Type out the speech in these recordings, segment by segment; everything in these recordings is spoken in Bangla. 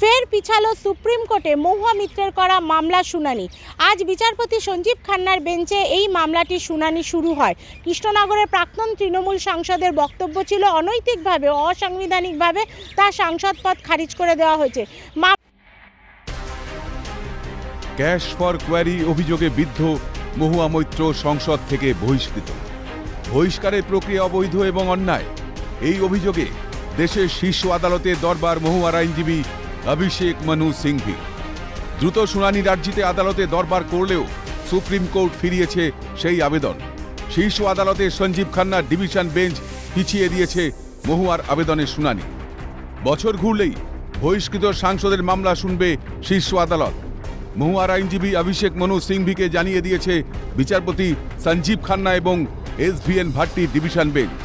ফের পিছালো সুপ্রিম কোর্টে মহুয়া মিত্রের করা মামলা শুনানি। আজ বিচারপতি সঞ্জীব খান্নার বেঞ্চে এই মামলাটির শুনানি শুরু হয়। কৃষ্ণনগরের প্রাক্তন তৃণমূল সাংসদের বক্তব্য ছিল অনৈতিকভাবে, অসাংবিধানিকভাবে তার সাংসদ পদ খারিজ করে দেওয়া হয়েছে। ক্যাশ ফর কোয়ারি অভিযোগে বিদ্ধ মহুয়া মৈত্র সংসদ থেকে বহিষ্কৃত। বহিষ্কারের প্রক্রিয়া অবৈধ এবং অন্যায়। এই অভিযোগে দেশের শীর্ষ আদালতে দরবার মহুয়ার আইনজীবী অভিষেক মনু সিংভি। দ্রুত শুনানির আর্জিতে আদালতে দরবার করলেও সুপ্রিম কোর্ট ফিরিয়েছে সেই আবেদন। শীর্ষ আদালতে সঞ্জীব খান্নার ডিভিশন বেঞ্চ পিছিয়ে দিয়েছে মহুয়ার আবেদনের শুনানি। বছর ঘুরলেই বহিষ্কৃত সাংসদের মামলা শুনবে শীর্ষ আদালত। মহুয়ার আইনজীবী অভিষেক মনু সিংভিকে জানিয়ে দিয়েছে বিচারপতি সঞ্জীব খান্না এবং এস ভি এন ভাট্টির ডিভিশন বেঞ্চ।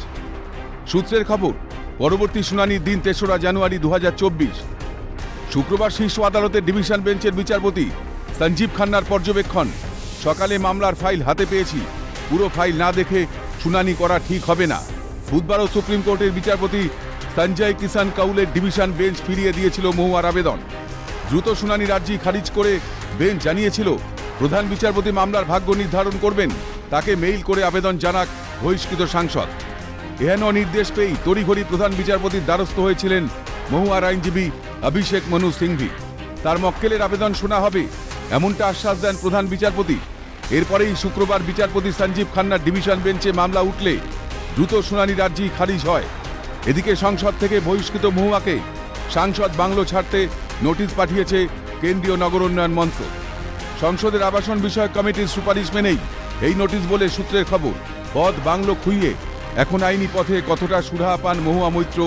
সূত্রের খবর, পরবর্তী শুনানির দিন তেসরা জানুয়ারি দু হাজার চব্বিশ। শুক্রবার শীর্ষ আদালতের ডিভিশন বেঞ্চের বিচারপতি সঞ্জীব খান্নার পর্যবেক্ষণ। সকালে মামলার ফাইল হাতে পেয়েছি। পুরো ফাইল না দেখে শুনানি করা ঠিক হবে না। বুধবারও সুপ্রিম কোর্টের বিচারপতি সঞ্জয় কিষান কাউলের ডিভিশন বেঞ্চ ফিরিয়ে দিয়েছিল মহুয়ার আবেদন। দ্রুত শুনানির আর্জি খারিজ করে বেঞ্চ জানিয়েছিল, প্রধান বিচারপতি মামলার ভাগ্য নির্ধারণ করবেন। তাকে মেইল করে আবেদন জানাক বহিষ্কৃত সাংসদ। এহেন নির্দেশ পেয়েই তড়িঘড়ি প্রধান বিচারপতির দ্বারস্থ হয়েছিলেন মহুয়ার আইনজীবী অভিষেক মনু সিংভি। তার মক্কেলের আবেদন শোনা হবে, এমনটা আশ্বাস দেন প্রধান বিচারপতি। এরপরেই শুক্রবার বিচারপতি সঞ্জীব খান্নার ডিভিশন বেঞ্চে মামলা উঠলে দ্রুত শুনানির আর্জি খারিজ হয়। এদিকে সংসদ থেকে বহিষ্কৃত মহুয়াকে সাংসদ বাংলো ছাড়তে নোটিশ পাঠিয়েছে কেন্দ্রীয় নগর উন্নয়ন মন্ত্রক। সংসদের আবাসন বিষয়ক কমিটির সুপারিশ মেনেই এই নোটিশ বলে সূত্রের খবর পদ বাংলো খুইয়ে এখন আইনি পথে কতটা সুরাহা পান মহুয়া মৈত্র,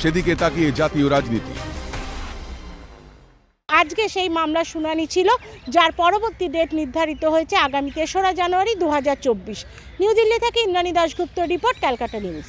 সেদিকে তাকিয়ে জাতীয় রাজনীতি। আজকে সেই মামলা শুনানি ছিল, যার পরবর্তী ডেট নির্ধারিত হয়েছে আগামী তেসরা জানুয়ারি দু নিউ দিল্লি থেকে ইন্দ্রাণী দাশগুপ্ত রিপোর্ট, ক্যালকাটা নিউজ।